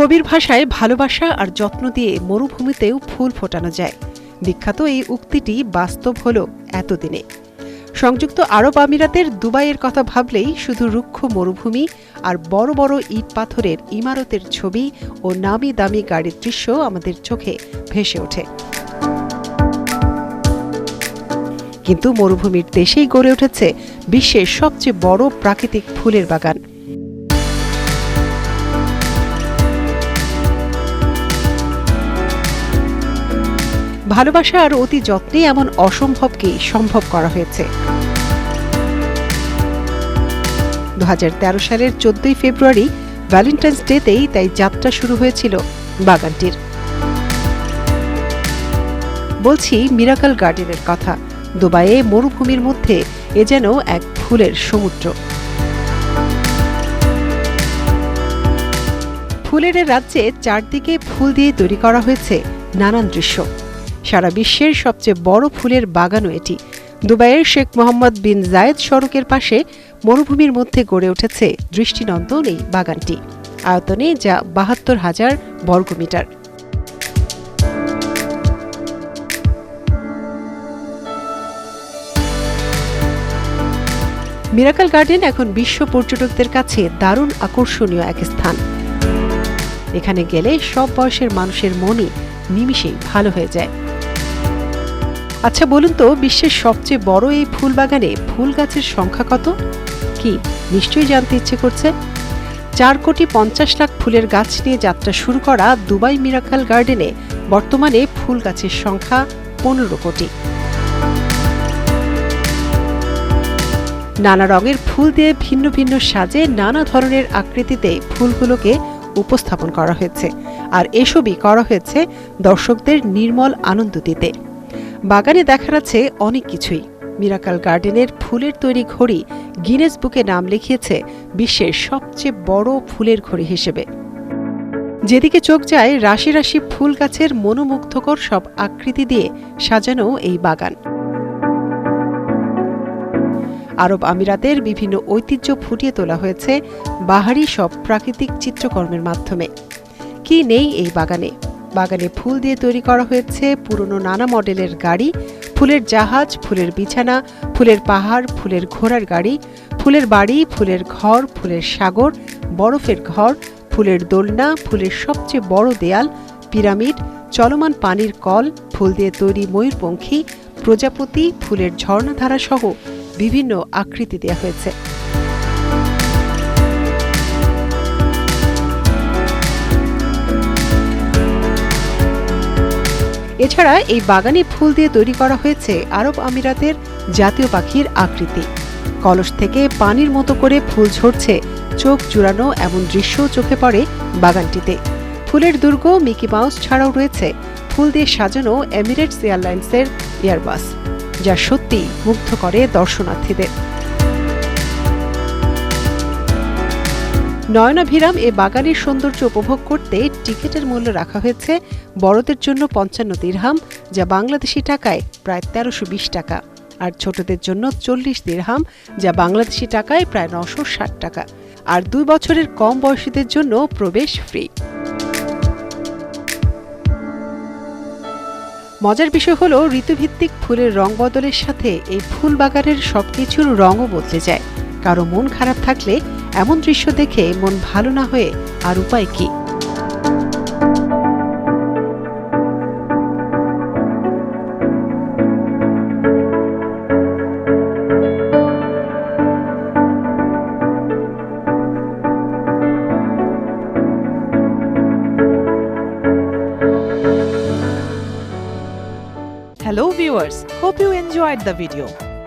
কবির ভাষায় ভালোবাসা আর যত্ন দিয়ে মরুভূমিতেও ফুল ফোটানো যায়। বিখ্যাত এই উক্তিটি বাস্তব হল এতদিনে। সংযুক্ত আরব আমিরাতের দুবাইয়ের কথা ভাবলেই শুধু রুক্ষ মরুভূমি আর বড় বড় ইট পাথরের ইমারতের ছবি ও নামি দামি গাড়ির দৃশ্য আমাদের চোখে ভেসে ওঠে। কিন্তু মরুভূমির দেশেই গড়ে উঠেছে বিশ্বের সবচেয়ে বড় প্রাকৃতিক ফুলের বাগান। ভালোবাসা আর অতি যত্নে এমন অসম্ভবকে সম্ভব করা হয়েছে। দুহাজার তেরো সালের চোদ্দই ফেব্রুয়ারি ভ্যালেন্টাইন্স ডেতেই তাই যাত্রা শুরু হয়েছিল বাগানটির। বলছি মিরাকাল গার্ডেনের কথা। দুবাইয়ে মরুভূমির মধ্যে এ যেন এক ফুলের সমুদ্র। ফুলের রাজ্যে চারদিকে ফুল দিয়ে তৈরি করা হয়েছে নানান দৃশ্য। সারা বিশ্বের সবচেয়ে বড় ফুলের বাগানও এটি। দুবাইয়ের শেখ মোহাম্মদ বিন জায়েদ সড়কের পাশে মরুভূমির মধ্যে গড়ে উঠেছে দৃষ্টিনন্দন এই বাগানটি। আয়তনে যা বাহাত্তর হাজার বর্গমিটার। মিরাকল গার্ডেন এখন বিশ্ব পর্যটকদের কাছে দারুণ আকর্ষণীয় এক স্থান। এখানে গেলে সব বয়সের মানুষের মনই নিমিষেই ভালো হয়ে যায়। আচ্ছা বলুন তো, বিশ্বের সবচেয়ে বড় এই ফুল বাগানে ফুল গাছের সংখ্যা কত? কি, নিশ্চয়ই জানতে ইচ্ছে করছে? চার কোটি পঞ্চাশ লাখ ফুলের গাছ নিয়ে যাত্রা শুরু করা দুবাই মিরাকাল গার্ডেনে বর্তমানে ফুল গাছের সংখ্যা পনেরো কোটি। নানা রঙের ফুল দিয়ে ভিন্ন ভিন্ন সাজে নানা ধরনের আকৃতিতে ফুলগুলোকে উপস্থাপন করা হয়েছে। আর এসবই করা হয়েছে দর্শকদের নির্মল আনন্দ দিতে। বাগানে দেখার আছে অনেক কিছুই। মিরাকাল গার্ডেনের ফুলের তৈরি ঘড়ি গিনেস বুকে নাম লিখিয়েছে বিশ্বের সবচেয়ে বড় ফুলের ঘড়ি হিসেবে। যেদিকে চোখ যায়, রাশি রাশি ফুল গাছের মনোমুগ্ধকর সব আকৃতি দিয়ে সাজানো এই বাগান। আরব আমিরাতের বিভিন্ন ঐতিহ্য ফুটিয়ে তোলা হয়েছে বাহারি সব প্রাকৃতিক চিত্রকর্মের মাধ্যমে। কি নেই এই বাগানে? বাগানে ফুল দিয়ে তৈরি করা হয়েছে পুরনো নানা মডেলের গাড়ি, ফুলের জাহাজ, ফুলের বিছানা, ফুলের পাহাড়, ফুলের ঘোড়ার গাড়ি, ফুলের বাড়ি, ফুলের ঘর, ফুলের সাগর, বরফের ঘর, ফুলের দোলনা, ফুলের সবচেয়ে বড় দেয়াল, পিরামিড, চলমান পানির কল, ফুল দিয়ে তৈরি ময়ূরপঙ্খী, প্রজাপতি, ফুলের ঝর্ণাধারা সহ বিভিন্ন আকৃতি দেওয়া হয়েছে। এছাড়া এই বাগানে ফুল দিয়ে তৈরি করা হয়েছে আরব আমিরাতের জাতীয় পাখির আকৃতি। কলস থেকে পানির মতো করে ফুল ঝরছে, চোখ জুড়ানো এমন দৃশ্য চোখে পড়ে বাগানটিতে। ফুলের দুর্গ মিকি মাউস ছাড়াও রয়েছে, ফুল দিয়ে সাজানো এমিরেটস এয়ারলাইন্সের এয়ারবাস, যা সত্যি মুগ্ধ করে দর্শনার্থীদের। নয়নাভিরাম এ বাগানের সৌন্দর্য উপভোগ করতে টিকিটের মূল্য রাখা হয়েছে বড়দের জন্য পঞ্চান্ন দিরহাম, যা বাংলাদেশি টাকায় প্রায় তেরোশো বিশ টাকা। আর ছোটদের জন্য চল্লিশ দিরহাম, যা বাংলাদেশি টাকায় প্রায় নশো ষাট টাকা। আর দুই বছরের কম বয়সীদের জন্য প্রবেশ ফ্রি। মজার বিষয় হলো, ঋতুভিত্তিক ফুলের রং বদলের সাথে এই ফুল বাগানের সবকিছুর রঙও বদলে যায়। কারও মন খারাপ থাকলে এমন দৃশ্য দেখে মন ভালো না হয়ে আর উপায় কি? Hello viewers hope you enjoyed the video